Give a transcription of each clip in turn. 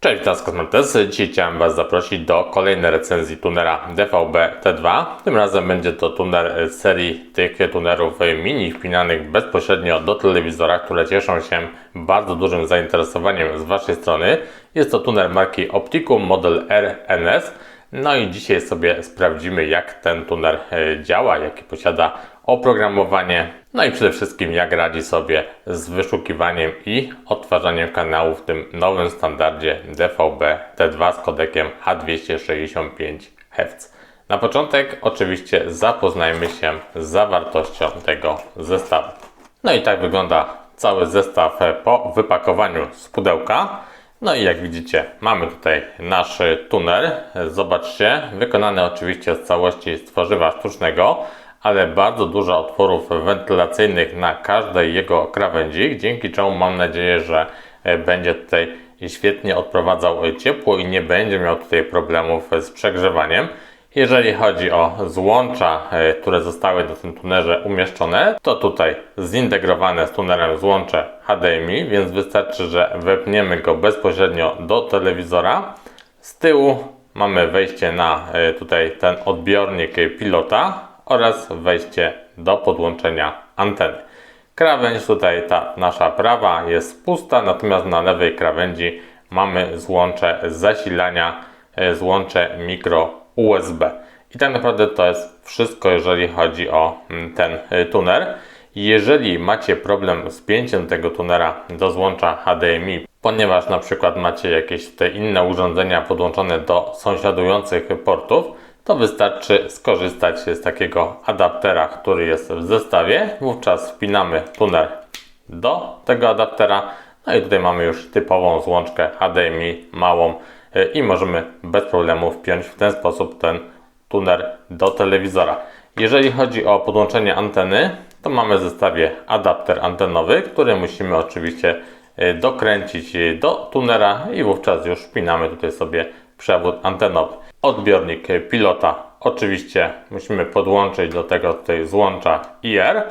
Cześć, witam z. Dzisiaj chciałem Was zaprosić do kolejnej recenzji tunera DVB T2. Tym razem będzie to tuner z serii tych tunerów mini wpinanych bezpośrednio do telewizora, które cieszą się bardzo dużym zainteresowaniem z Waszej strony. Jest to tuner marki Opticum model RNS. No i dzisiaj sobie sprawdzimy, jak ten tuner e, działa, jakie posiada oprogramowanie, no i przede wszystkim jak radzi sobie z wyszukiwaniem i odtwarzaniem kanałów w tym nowym standardzie DVB T2 z kodekiem H265 Hz. Na początek oczywiście zapoznajmy się z zawartością tego zestawu. No i tak wygląda cały zestaw po wypakowaniu z pudełka. No i jak widzicie, mamy tutaj nasz tuner. Zobaczcie, wykonany oczywiście z całości z tworzywa sztucznego, ale bardzo dużo otworów wentylacyjnych na każdej jego krawędzi, dzięki czemu mam nadzieję, że e, będzie tutaj świetnie odprowadzał ciepło i nie będzie miał tutaj problemów z przegrzewaniem. Jeżeli chodzi o złącza, e, które zostały do tym tunerze umieszczone, to tutaj zintegrowane z tunerem złącze HDMI, więc wystarczy, że wepniemy go bezpośrednio do telewizora. Z tyłu mamy wejście na e, tutaj ten odbiornik pilota oraz wejście do podłączenia anteny. Krawędź tutaj ta nasza prawa jest pusta, natomiast na lewej krawędzi mamy złącze zasilania, e, złącze mikro USB. I tak naprawdę to jest wszystko, jeżeli chodzi o mm, ten e, tuner. Jeżeli macie problem z pięciem tego tunera do złącza HDMI, ponieważ na przykład macie jakieś te inne urządzenia podłączone do sąsiadujących portów, to wystarczy skorzystać z takiego adaptera, który jest w zestawie. Wówczas wpinamy tuner do tego adaptera. No i tutaj mamy już typową złączkę HDMI małą y, i możemy bez problemu wpiąć w ten sposób ten tuner do telewizora. Jeżeli chodzi o podłączenie anteny, to mamy w zestawie adapter antenowy, który musimy oczywiście y, dokręcić do tunera i wówczas już wpinamy tutaj sobie przewód antenowy. Odbiornik pilota oczywiście musimy podłączyć do tego tutaj złącza IR,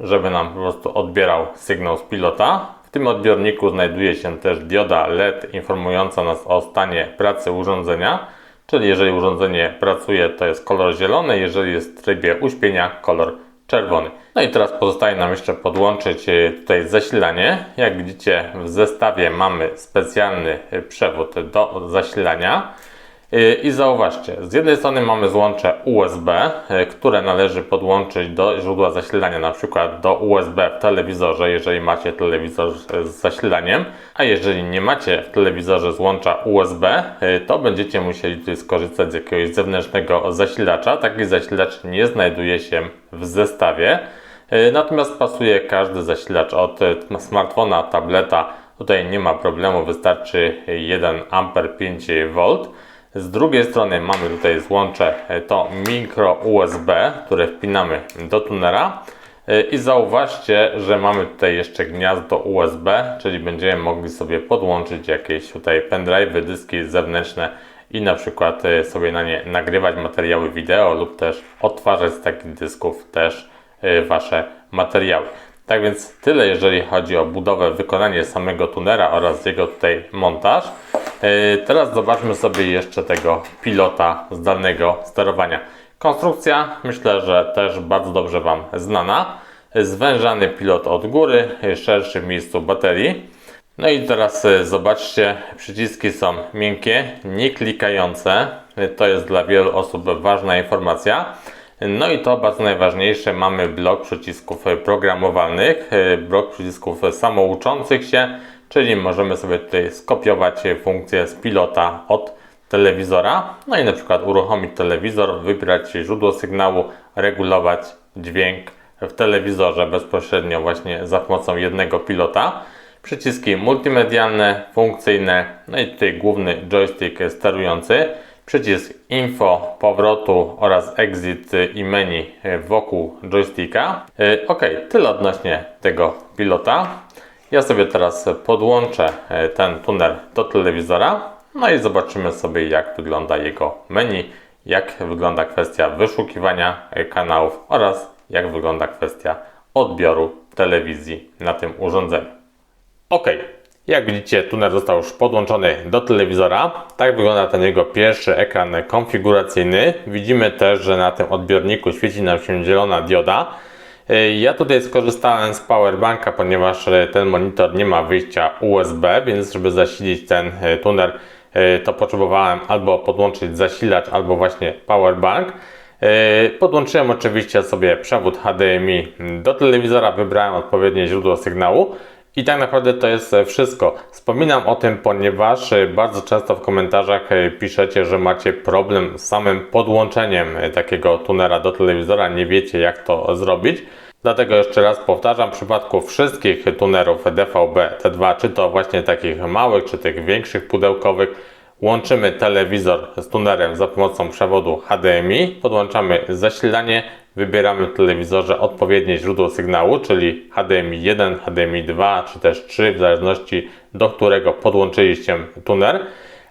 żeby nam po prostu odbierał sygnał z pilota. W tym odbiorniku znajduje się też dioda LED informująca nas o stanie pracy urządzenia, czyli jeżeli urządzenie pracuje to jest kolor zielony, jeżeli jest w trybie uśpienia kolor czerwony. No i teraz pozostaje nam jeszcze podłączyć e, tutaj zasilanie. Jak widzicie w zestawie mamy specjalny przewód do zasilania. Y, I zauważcie, z jednej strony mamy złącze USB, y, które należy podłączyć do źródła zasilania, na przykład do USB w telewizorze, jeżeli macie telewizor z zasilaniem, a jeżeli nie macie w telewizorze złącza USB, y, to będziecie musieli tutaj skorzystać z jakiegoś zewnętrznego zasilacza. Taki zasilacz nie znajduje się w zestawie, natomiast pasuje każdy zasilacz od smartfona, tableta. Tutaj nie ma problemu, wystarczy 1 A 5 V. Z drugiej strony mamy tutaj złącze e, to mikro USB, które wpinamy do tunera. E, I zauważcie, że mamy tutaj jeszcze gniazdo USB, czyli będziemy mogli sobie podłączyć jakieś tutaj pendrive, dyski zewnętrzne i na przykład e, sobie na nie nagrywać materiały wideo lub też odtwarzać z takich dysków też Wasze materiały. Tak więc tyle, jeżeli chodzi o budowę, wykonanie samego tunera oraz jego tutaj montaż. E, teraz zobaczmy sobie jeszcze tego pilota zdalnego sterowania. Konstrukcja myślę, że też bardzo dobrze Wam znana. Zwężany pilot od góry, szerszy w miejscu baterii. No i teraz e, zobaczcie, przyciski są miękkie, nie klikające. E, to jest dla wielu osób ważna informacja. No i to bardzo najważniejsze, mamy blok przycisków programowalnych, blok przycisków samouczących się, czyli możemy sobie tutaj skopiować funkcję z pilota od telewizora, no i na przykład uruchomić telewizor, wybrać źródło sygnału, regulować dźwięk w telewizorze bezpośrednio właśnie za pomocą jednego pilota. Przyciski multimedialne, funkcyjne, no i tutaj główny joystick sterujący przycisk info, powrotu oraz exit i menu wokół joysticka. E, ok, tyle odnośnie tego pilota. Ja sobie teraz podłączę e, ten tuner do telewizora, no i zobaczymy sobie jak wygląda jego menu, jak wygląda kwestia wyszukiwania e, kanałów oraz jak wygląda kwestia odbioru telewizji na tym urządzeniu. Ok, Jak widzicie, tuner został już podłączony do telewizora. Tak wygląda ten jego pierwszy ekran konfiguracyjny. Widzimy też, że na tym odbiorniku świeci nam się zielona dioda. E, Ja tutaj skorzystałem z powerbanka, ponieważ e, ten monitor nie ma wyjścia USB, więc żeby zasilić ten e, tuner, to potrzebowałem albo podłączyć zasilacz, albo właśnie powerbank. Podłączyłem oczywiście sobie przewód HDMI do telewizora, wybrałem odpowiednie źródło sygnału. I tak naprawdę to jest e, wszystko. Wspominam o tym, ponieważ e, bardzo często w komentarzach e, piszecie, że macie problem z samym podłączeniem takiego tunera do telewizora, nie wiecie jak to zrobić. Dlatego jeszcze raz powtarzam, w przypadku wszystkich tunerów DVB T2, czy to właśnie takich małych, czy tych większych pudełkowych, Łączymy telewizor z tunerem za pomocą przewodu HDMI, podłączamy zasilanie, wybieramy w telewizorze odpowiednie źródło sygnału, czyli HDMI 1, HDMI 2 czy też 3, w zależności do którego podłączyliście tuner.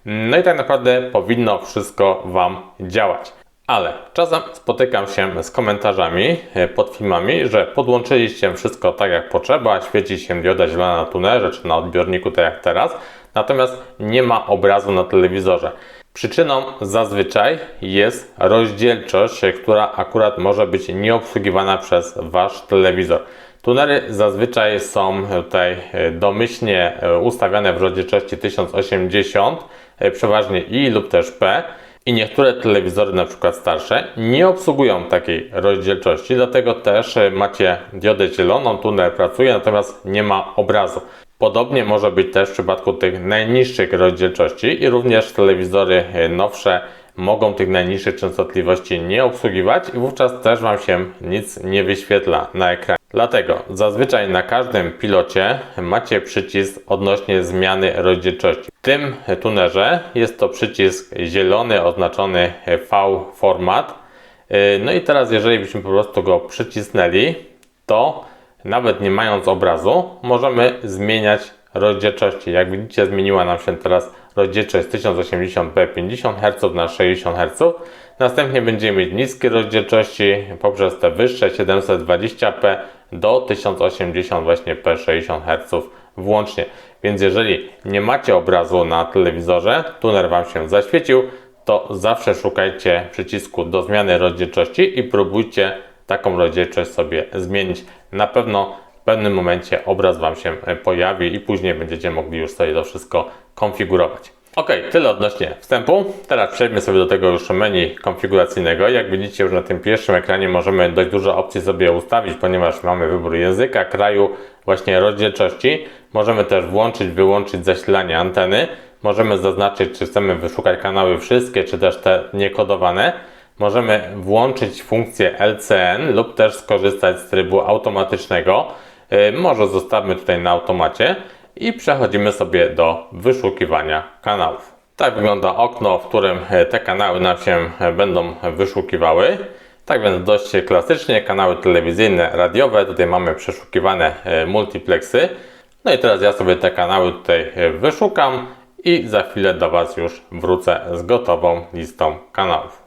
No i tak naprawdę powinno wszystko Wam działać. Ale czasem spotykam się z komentarzami e, pod filmami, że podłączyliście wszystko tak jak potrzeba, świeci się dioda zielona na tunerze czy na odbiorniku tak jak teraz, natomiast nie ma obrazu na telewizorze. Przyczyną zazwyczaj jest rozdzielczość, e, która akurat może być nieobsługiwana przez Wasz telewizor. Tunery zazwyczaj są tutaj e, domyślnie e, ustawiane w rozdzielczości 1080, e, przeważnie I lub też P. I niektóre telewizory, na przykład starsze, nie obsługują takiej rozdzielczości, dlatego też e, macie diodę zieloną, tuner pracuje, natomiast nie ma obrazu. Podobnie może być też w przypadku tych najniższych rozdzielczości i również telewizory e, nowsze mogą tych najniższych częstotliwości nie obsługiwać i wówczas też Wam się nic nie wyświetla na ekranie. Dlatego zazwyczaj na każdym pilocie macie przycisk odnośnie zmiany rozdzielczości. W tym tunerze jest to przycisk zielony oznaczony V format. No i teraz jeżeli byśmy po prostu go przycisnęli, to nawet nie mając obrazu, możemy zmieniać rozdzielczości. Jak widzicie, zmieniła nam się teraz rozdzielczość z 1080p 50 Hz na 60 Hz. Następnie będziemy mieć niskie rozdzielczości poprzez te wyższe 720p do 1080 właśnie p 60 Hz włącznie. Więc jeżeli nie macie obrazu na telewizorze, tuner Wam się zaświecił, to zawsze szukajcie przycisku do zmiany rozdzielczości i próbujcie taką rozdzielczość sobie zmienić. Na pewno pewnym momencie obraz Wam się pojawi i później będziecie mogli już sobie to wszystko konfigurować. Ok, tyle odnośnie wstępu. Teraz przejdźmy sobie do tego już menu konfiguracyjnego. Jak widzicie już na tym pierwszym ekranie możemy dość dużo opcji sobie ustawić, ponieważ mamy wybór języka, kraju, właśnie rozdzielczości. Możemy też włączyć, wyłączyć zasilanie anteny. Możemy zaznaczyć, czy chcemy wyszukać kanały wszystkie, czy też te niekodowane. Możemy włączyć funkcję LCN lub też skorzystać z trybu automatycznego. Yy, Może zostawmy tutaj na automacie i przechodzimy sobie do wyszukiwania kanałów. Tak wygląda okno, w którym e, te kanały nam się e, będą wyszukiwały. Tak więc dość klasycznie kanały telewizyjne, radiowe. Tutaj mamy przeszukiwane e, multiplexy. No i teraz ja sobie te kanały tutaj e, wyszukam i za chwilę do Was już wrócę z gotową listą kanałów.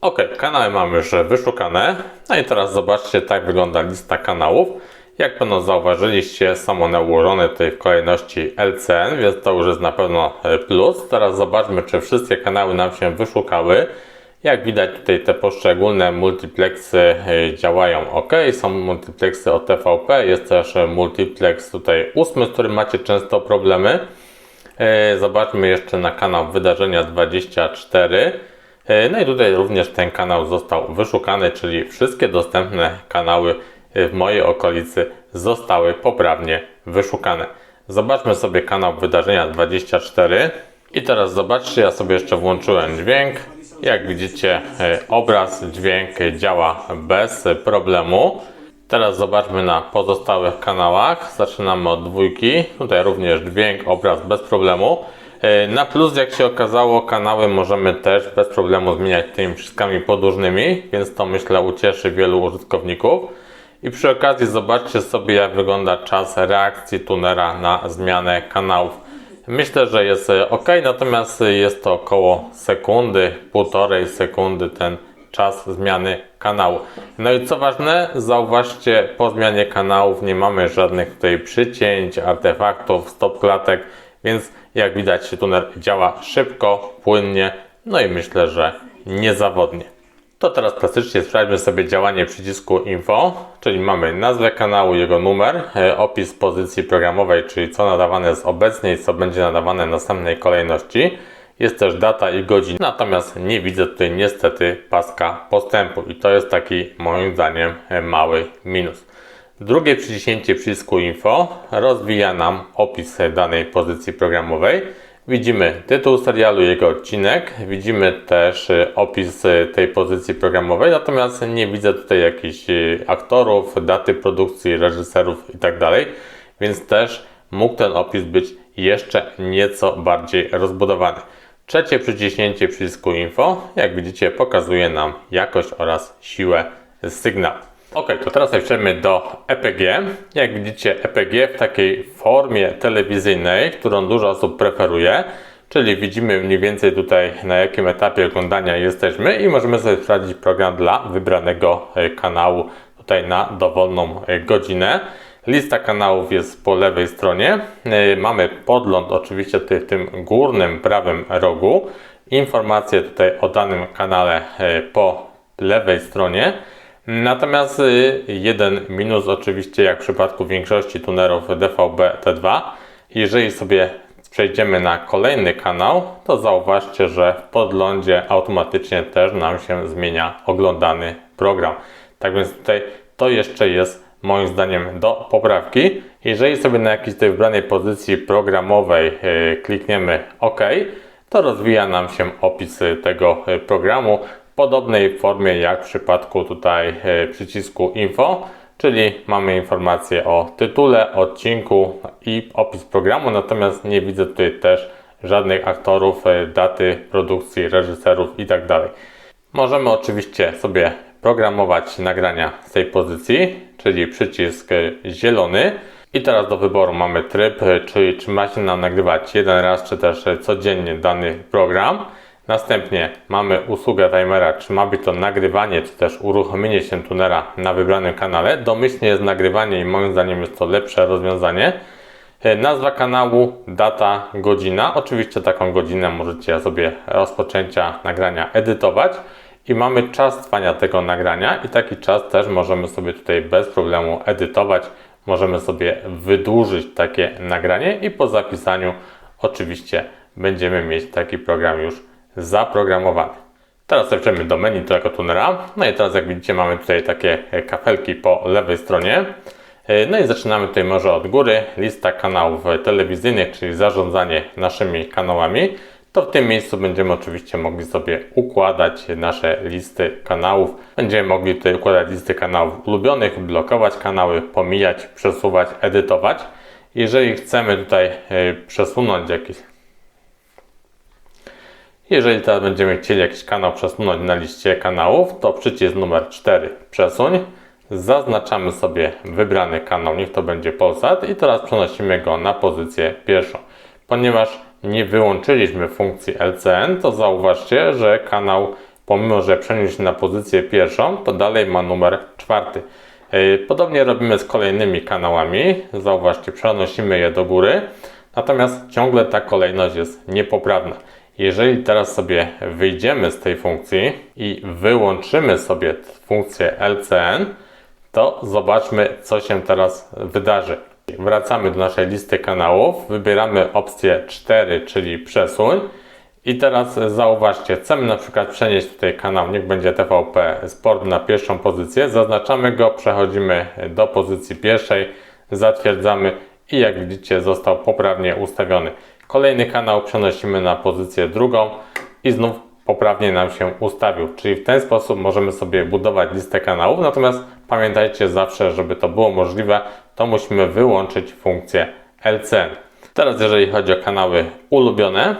Ok, kanały mamy już wyszukane. No i teraz zobaczcie, tak wygląda lista kanałów. Jak pewno zauważyliście, są one ułożone tutaj w kolejności LCN, więc to już jest na pewno e, plus. Teraz zobaczmy, czy wszystkie kanały nam się wyszukały. Jak widać tutaj te poszczególne multiplexy e, działają ok. Są multiplexy o TVP, jest też e, multiplex tutaj ósmy, z którym macie często problemy. Zobaczmy jeszcze na kanał Wydarzenia 24. E, No i tutaj również ten kanał został wyszukany, czyli wszystkie dostępne kanały w mojej okolicy zostały poprawnie wyszukane. Zobaczmy sobie kanał Wydarzenia 24. I teraz zobaczcie, ja sobie jeszcze włączyłem dźwięk. Jak widzicie, e, obraz, dźwięk działa bez problemu. Teraz zobaczmy na pozostałych kanałach. Zaczynamy od dwójki. Tutaj również dźwięk, obraz bez problemu. E, Na plus, jak się okazało, kanały możemy też bez problemu zmieniać tymi przyciskami podłużnymi, więc to myślę ucieszy wielu użytkowników. I przy okazji zobaczcie sobie, jak wygląda czas reakcji tunera na zmianę kanałów. Myślę, że jest ok, natomiast jest to około sekundy, półtorej sekundy ten czas zmiany kanału. No i co ważne, zauważcie, po zmianie kanałów nie mamy żadnych tutaj przycięć, artefaktów, stop klatek, więc jak widać tuner działa szybko, płynnie, no i myślę, że niezawodnie. To teraz klasycznie sprawdźmy sobie działanie przycisku info, czyli mamy nazwę kanału, jego numer, e, opis pozycji programowej, czyli co nadawane jest obecnie i co będzie nadawane w następnej kolejności. Jest też data i godzina, natomiast nie widzę tutaj niestety paska postępu i to jest taki moim zdaniem e, mały minus. Drugie przyciśnięcie przycisku info rozwija nam opis danej pozycji programowej. Widzimy tytuł serialu, jego odcinek, widzimy też y, opis y, tej pozycji programowej, natomiast nie widzę tutaj jakichś y, aktorów, daty produkcji, reżyserów itd., więc też mógł ten opis być jeszcze nieco bardziej rozbudowany. Trzecie przyciśnięcie przycisku info, jak widzicie, pokazuje nam jakość oraz siłę sygnału. Ok, to teraz przejdziemy do EPG. Jak widzicie, EPG w takiej formie telewizyjnej, którą dużo osób preferuje, czyli widzimy mniej więcej tutaj na jakim etapie oglądania jesteśmy i możemy sobie sprawdzić program dla wybranego e, kanału tutaj na dowolną e, godzinę. Lista kanałów jest po lewej stronie. E, mamy podgląd oczywiście tutaj w tym górnym prawym rogu. Informacje tutaj o danym kanale po lewej stronie. Natomiast y, jeden minus oczywiście jak w przypadku większości tunerów DVB T2, jeżeli sobie przejdziemy na kolejny kanał, to zauważcie, że w podglądzie automatycznie też nam się zmienia oglądany program. Tak więc tutaj to jeszcze jest moim zdaniem do poprawki. Jeżeli sobie na jakiejś tej wybranej pozycji programowej y, klikniemy OK, to rozwija nam się opis tego y, programu podobnej formie jak w przypadku tutaj e, przycisku info, czyli mamy informację o tytule, odcinku i opis programu, natomiast nie widzę tutaj też żadnych aktorów, e, daty produkcji, reżyserów itd. Tak Możemy oczywiście sobie programować nagrania z tej pozycji, czyli przycisk e, zielony. I teraz do wyboru mamy tryb, czyli czy ma się nam nagrywać jeden raz, czy też codziennie dany program. Następnie mamy usługę timera, czy ma być to nagrywanie, czy też uruchomienie się tunera na wybranym kanale. Domyślnie jest nagrywanie i moim zdaniem jest to lepsze rozwiązanie. E, nazwa kanału, data, godzina. Oczywiście taką godzinę możecie sobie rozpoczęcia nagrania edytować. I mamy czas trwania tego nagrania i taki czas też możemy sobie tutaj bez problemu edytować. Możemy sobie wydłużyć takie nagranie i po zapisaniu oczywiście będziemy mieć taki program już zaprogramowany. Teraz przejdziemy do menu tego tunera. No i teraz jak widzicie mamy tutaj takie kafelki po lewej stronie. No i zaczynamy tutaj może od góry. Lista kanałów telewizyjnych, czyli zarządzanie naszymi kanałami. To w tym miejscu będziemy oczywiście mogli sobie układać nasze listy kanałów. Będziemy mogli tutaj układać listy kanałów ulubionych, blokować kanały, pomijać, przesuwać, edytować. Jeżeli chcemy tutaj e, przesunąć jakieś jeżeli teraz będziemy chcieli jakiś kanał przesunąć na liście kanałów, to przycisk numer 4 przesuń. Zaznaczamy sobie wybrany kanał, niech to będzie Polsat i teraz przenosimy go na pozycję pierwszą. Ponieważ nie wyłączyliśmy funkcji LCN, to zauważcie, że kanał, pomimo że przeniósł na pozycję pierwszą, to dalej ma numer czwarty. E, podobnie robimy z kolejnymi kanałami. Zauważcie, przenosimy je do góry, natomiast ciągle ta kolejność jest niepoprawna. Jeżeli teraz sobie wyjdziemy z tej funkcji i wyłączymy sobie funkcję LCN, to zobaczmy, co się teraz wydarzy. Wracamy do naszej listy kanałów, wybieramy opcję 4, czyli przesuń. I teraz zauważcie, chcemy na przykład przenieść tutaj kanał, niech będzie TVP Sport na pierwszą pozycję, zaznaczamy go, przechodzimy do pozycji pierwszej, zatwierdzamy i jak widzicie został poprawnie ustawiony. Kolejny kanał przenosimy na pozycję drugą i znów poprawnie nam się ustawił. Czyli w ten sposób możemy sobie budować listę kanałów, natomiast pamiętajcie zawsze, żeby to było możliwe, to musimy wyłączyć funkcję LCN. Teraz jeżeli chodzi o kanały ulubione,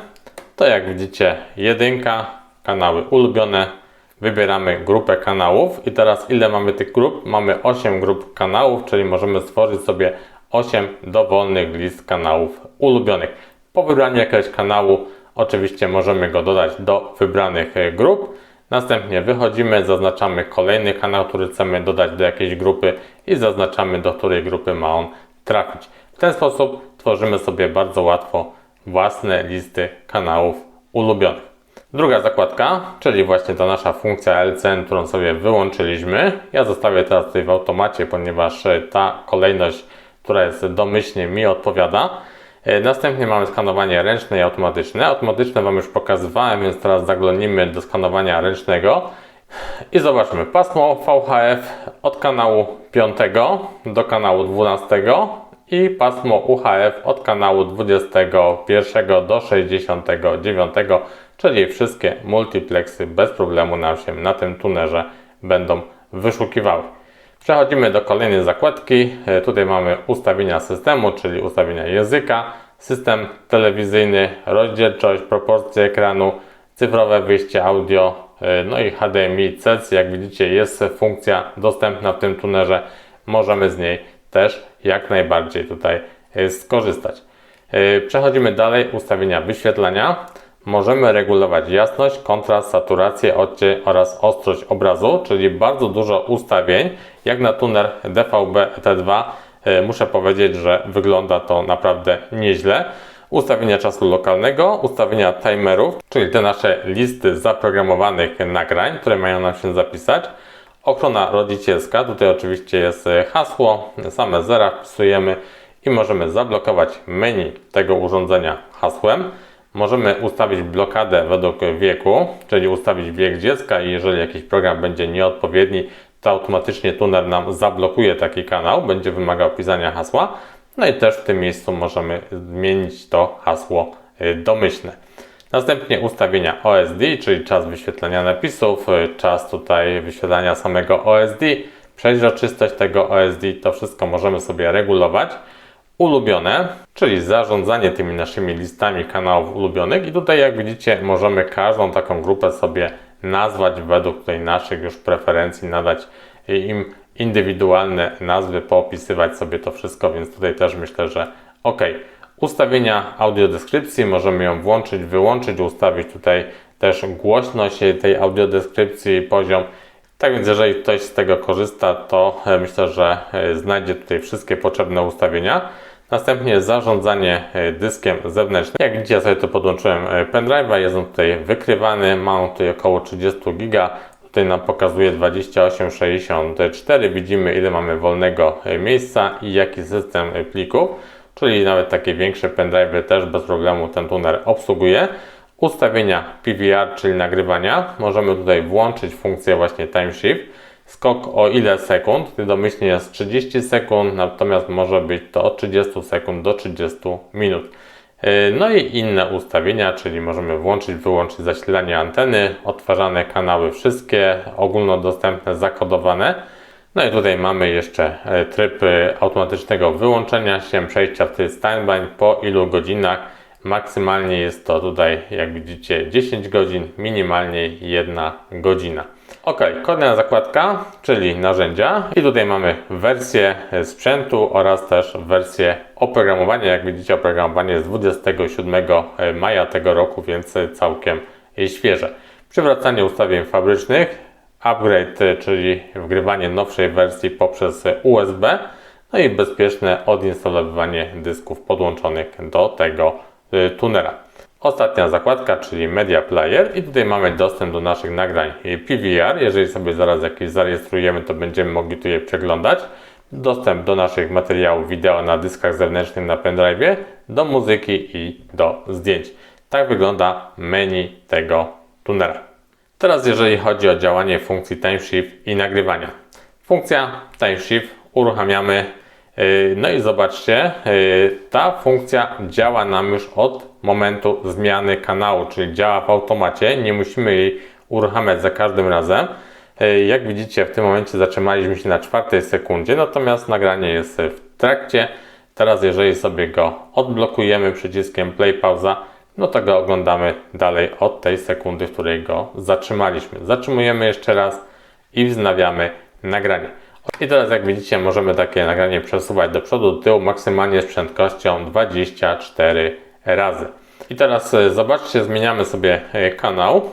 to jak widzicie jedynka, kanały ulubione, wybieramy grupę kanałów i teraz ile mamy tych grup? Mamy 8 grup kanałów, czyli możemy stworzyć sobie 8 dowolnych list kanałów ulubionych. Po wybraniu jakiegoś kanału oczywiście możemy go dodać do wybranych e, grup. Następnie wychodzimy, zaznaczamy kolejny kanał, który chcemy dodać do jakiejś grupy i zaznaczamy, do której grupy ma on trafić. W ten sposób tworzymy sobie bardzo łatwo własne listy kanałów ulubionych. Druga zakładka, czyli właśnie ta nasza funkcja LCN, którą sobie wyłączyliśmy. Ja zostawię teraz tutaj w automacie, ponieważ ta kolejność, która jest domyślnie mi odpowiada. E, Następnie mamy skanowanie ręczne i automatyczne. Automatyczne Wam już pokazywałem, więc teraz zaglądnimy do skanowania ręcznego. I zobaczmy, pasmo VHF od kanału 5 do kanału 12 i pasmo UHF od kanału 21 do 69, czyli wszystkie multiplexy bez problemu nam się na tym tunerze będą wyszukiwały. Przechodzimy do kolejnej zakładki. E, Tutaj mamy ustawienia systemu, czyli ustawienia języka, system telewizyjny, rozdzielczość, proporcje ekranu, cyfrowe wyjście audio, e, no i HDMI, CEC. Jak widzicie jest funkcja dostępna w tym tunerze. Możemy z niej też jak najbardziej tutaj e, skorzystać. Przechodzimy dalej, ustawienia wyświetlania. Możemy regulować jasność, kontrast, saturację, odcień oraz ostrość obrazu, czyli bardzo dużo ustawień. Jak na tuner DVB T2 e, muszę powiedzieć, że wygląda to naprawdę nieźle. Ustawienia czasu lokalnego, ustawienia timerów, czyli te nasze listy zaprogramowanych nagrań, które mają nam się zapisać. Ochrona rodzicielska, tutaj oczywiście jest e, hasło, same zera wpisujemy i możemy zablokować menu tego urządzenia hasłem. Możemy ustawić blokadę według wieku, czyli ustawić wiek dziecka i jeżeli jakiś program będzie nieodpowiedni, to automatycznie tuner nam zablokuje taki kanał, będzie wymagał pisania hasła. No i też w tym miejscu możemy zmienić to hasło y, domyślne. Następnie ustawienia OSD, czyli czas wyświetlania napisów, y, czas tutaj wyświetlania samego OSD, przeźroczystość tego OSD, to wszystko możemy sobie regulować. Ulubione, czyli zarządzanie tymi naszymi listami kanałów ulubionych i tutaj jak widzicie możemy każdą taką grupę sobie nazwać według tutaj naszych już preferencji, nadać im indywidualne nazwy, poopisywać sobie to wszystko, więc tutaj też myślę, że ok. Ustawienia audiodeskrypcji, możemy ją włączyć, wyłączyć, ustawić tutaj też głośność tej audiodeskrypcji, poziom. Tak więc jeżeli ktoś z tego korzysta, to e, myślę, że e, znajdzie tutaj wszystkie potrzebne ustawienia. Następnie zarządzanie e, dyskiem zewnętrznym. Jak widzicie, ja sobie to podłączyłem pendrive'a, jest on tutaj wykrywany, mam tutaj około 30 giga. Tutaj nam pokazuje 2864. Widzimy ile mamy wolnego miejsca i jaki system plików, czyli nawet takie większe pendrive'y też bez problemu ten tuner obsługuje. Ustawienia PVR, czyli nagrywania. Możemy tutaj włączyć funkcję właśnie time shift. Skok o ile sekund? Domyślnie jest 30 sekund, natomiast może być to od 30 sekund do 30 minut. No i inne ustawienia, czyli możemy włączyć, wyłączyć zasilanie anteny, odtwarzane kanały wszystkie, ogólnodostępne, zakodowane. No i tutaj mamy jeszcze tryb automatycznego wyłączenia się, przejścia w tryb standby, po ilu godzinach. Maksymalnie jest to tutaj, jak widzicie, 10 godzin, minimalnie 1 godzina. Ok, kolejna zakładka, czyli narzędzia. I tutaj mamy wersję sprzętu oraz też wersję oprogramowania. Jak widzicie, oprogramowanie jest 27 maja tego roku, więc całkiem świeże. Przywracanie ustawień fabrycznych, upgrade, czyli wgrywanie nowszej wersji poprzez USB, no i bezpieczne odinstalowywanie dysków podłączonych do tego y, tunera. Ostatnia zakładka, czyli Media Player i tutaj mamy dostęp do naszych nagrań PVR. Jeżeli sobie zaraz jakieś zarejestrujemy, to będziemy mogli tu je przeglądać. Dostęp do naszych materiałów wideo na dyskach zewnętrznych na pendrive, do muzyki i do zdjęć. Tak wygląda menu tego tunera. Teraz jeżeli chodzi o działanie funkcji Time Shift i nagrywania. Funkcja Time Shift uruchamiamy no i zobaczcie, ta funkcja działa nam już od momentu zmiany kanału, czyli działa w automacie, nie musimy jej uruchamiać za każdym razem. Jak widzicie, w tym momencie zatrzymaliśmy się na czwartej sekundzie, natomiast nagranie jest w trakcie. Teraz, jeżeli sobie go odblokujemy przyciskiem play pauza, no to go oglądamy dalej od tej sekundy, w której go zatrzymaliśmy. Zatrzymujemy jeszcze raz i wznawiamy nagranie. I teraz jak widzicie możemy takie nagranie przesuwać do przodu, do tyłu maksymalnie z prędkością 24 razy. I teraz e, zobaczcie, zmieniamy sobie e, kanał.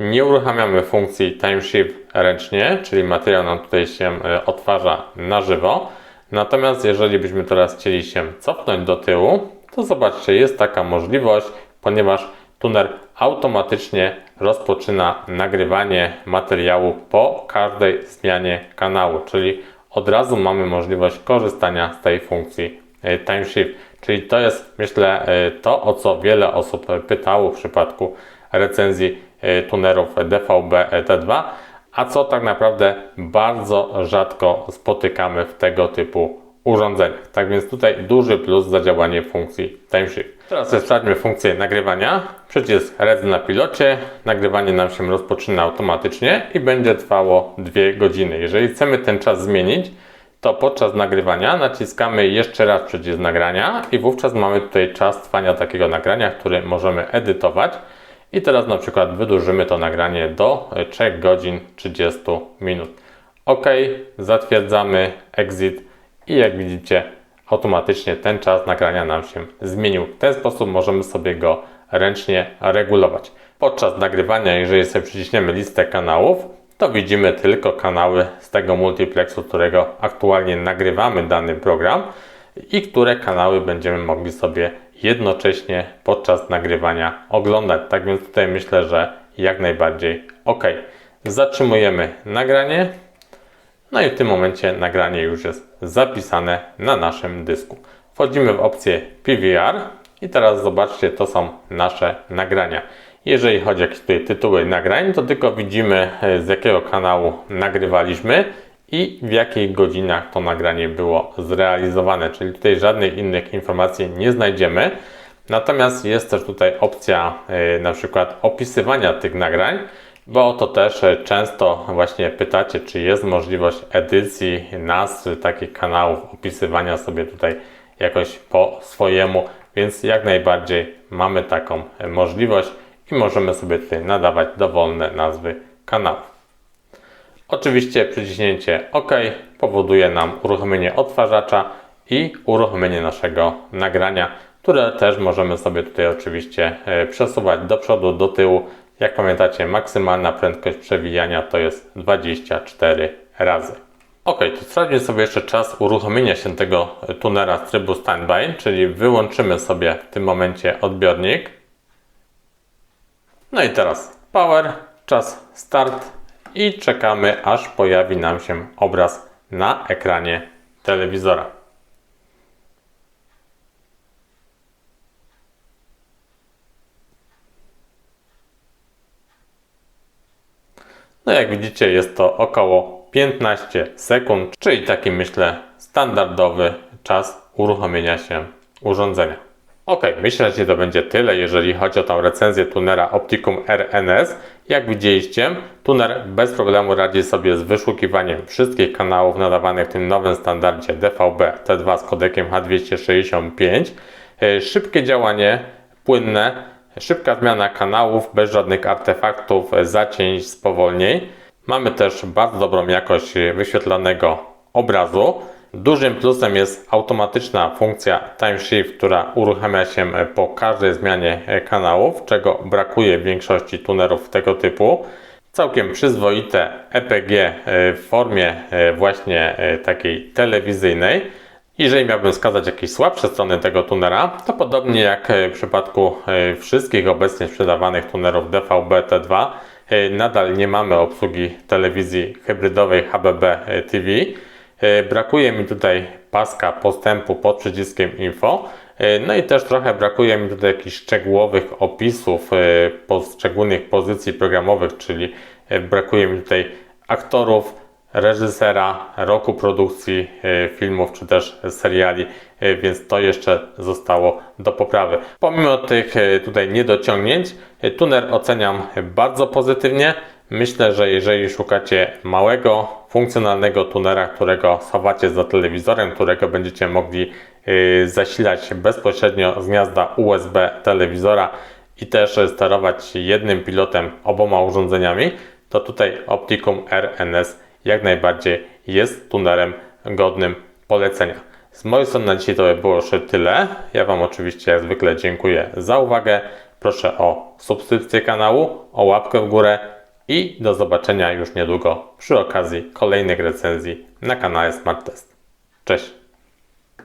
nie uruchamiamy funkcji Time Shift ręcznie, czyli materiał nam tutaj się e, odtwarza na żywo. Natomiast jeżeli byśmy teraz chcieli się cofnąć do tyłu, to zobaczcie, jest taka możliwość, ponieważ tuner automatycznie rozpoczyna nagrywanie materiału po każdej zmianie kanału, czyli od razu mamy możliwość korzystania z tej funkcji e, Time Shift. Czyli to jest, myślę, e, to, o co wiele osób pytało w przypadku recenzji e, tunerów DVB T2, a co tak naprawdę bardzo rzadko spotykamy w tego typu urządzeniach. Tak więc tutaj duży plus za działanie funkcji Time Shift. Teraz sprawdźmy funkcję nagrywania. Przycisk Red na pilocie. Nagrywanie nam się rozpoczyna automatycznie i będzie trwało 2 godziny. Jeżeli chcemy ten czas zmienić, to podczas nagrywania naciskamy jeszcze raz przycisk nagrania i wówczas mamy tutaj czas trwania takiego nagrania, który możemy edytować. I teraz na przykład wydłużymy to nagranie do 3 godzin 30 minut. OK, zatwierdzamy exit i jak widzicie automatycznie ten czas nagrania nam się zmienił. W ten sposób możemy sobie go ręcznie regulować. Podczas nagrywania, jeżeli sobie przyciśniemy listę kanałów, to widzimy tylko kanały z tego multiplexu, którego aktualnie nagrywamy dany program i które kanały będziemy mogli sobie jednocześnie podczas nagrywania oglądać. Tak więc tutaj myślę, że jak najbardziej ok. Zatrzymujemy nagranie. No i w tym momencie nagranie już jest zapisane na naszym dysku. Wchodzimy w opcję PVR i teraz zobaczcie, to są nasze nagrania. Jeżeli chodzi o jakieś tutaj tytuły nagrań, to tylko widzimy e, z jakiego kanału nagrywaliśmy i w jakich godzinach to nagranie było zrealizowane, czyli tutaj żadnych innych informacji nie znajdziemy. Natomiast jest też tutaj opcja e, na przykład opisywania tych nagrań, bo to też e, często właśnie pytacie, czy jest możliwość edycji nazw takich kanałów, opisywania sobie tutaj jakoś po swojemu, więc jak najbardziej mamy taką możliwość i możemy sobie tutaj nadawać dowolne nazwy kanałów. Oczywiście przyciśnięcie OK powoduje nam uruchomienie odtwarzacza i uruchomienie naszego nagrania, które też możemy sobie tutaj oczywiście e, przesuwać do przodu, do tyłu. Jak pamiętacie, maksymalna prędkość przewijania to jest 24 razy. Ok, to sprawdźmy sobie jeszcze czas uruchomienia się tego tunera z trybu standby, czyli wyłączymy sobie w tym momencie odbiornik. No i teraz power, czas start i czekamy aż pojawi nam się obraz na ekranie telewizora. No jak widzicie jest to około 15 sekund, czyli taki myślę standardowy czas uruchomienia się urządzenia. Ok, myślę, że to będzie tyle, jeżeli chodzi o tą recenzję tunera Opticum RNS. Jak widzieliście, tuner bez problemu radzi sobie z wyszukiwaniem wszystkich kanałów nadawanych w tym nowym standardzie DVB T2 z kodekiem H265. E, szybkie działanie, płynne, szybka zmiana kanałów bez żadnych artefaktów, zacięć, spowolnień. Mamy też bardzo dobrą jakość wyświetlanego obrazu. Dużym plusem jest automatyczna funkcja Time Shift, która uruchamia się po każdej zmianie kanałów, czego brakuje w większości tunerów tego typu. Całkiem przyzwoite EPG w formie właśnie takiej telewizyjnej. Jeżeli miałbym wskazać jakieś słabsze strony tego tunera, to podobnie jak w przypadku wszystkich obecnie sprzedawanych tunerów DVB-T2, nadal nie mamy obsługi telewizji hybrydowej HBB TV. E, brakuje mi tutaj paska postępu pod przyciskiem info. E, no i też trochę brakuje mi tutaj jakichś szczegółowych opisów e, poszczególnych pozycji programowych, czyli brakuje mi tutaj aktorów, reżysera, roku produkcji filmów czy też seriali, więc to jeszcze zostało do poprawy. Pomimo tych tutaj niedociągnięć, tuner oceniam bardzo pozytywnie. Myślę, że jeżeli szukacie małego, funkcjonalnego tunera, którego schowacie za telewizorem, którego będziecie mogli zasilać bezpośrednio z gniazda USB telewizora i też sterować jednym pilotem oboma urządzeniami, to tutaj Opticum RNS jak najbardziej jest tunerem godnym polecenia. Z mojej strony na dzisiaj to by było już tyle. Ja Wam oczywiście jak zwykle dziękuję za uwagę. Proszę o subskrypcję kanału, o łapkę w górę i do zobaczenia już niedługo przy okazji kolejnych recenzji na kanale Smart Test. Cześć!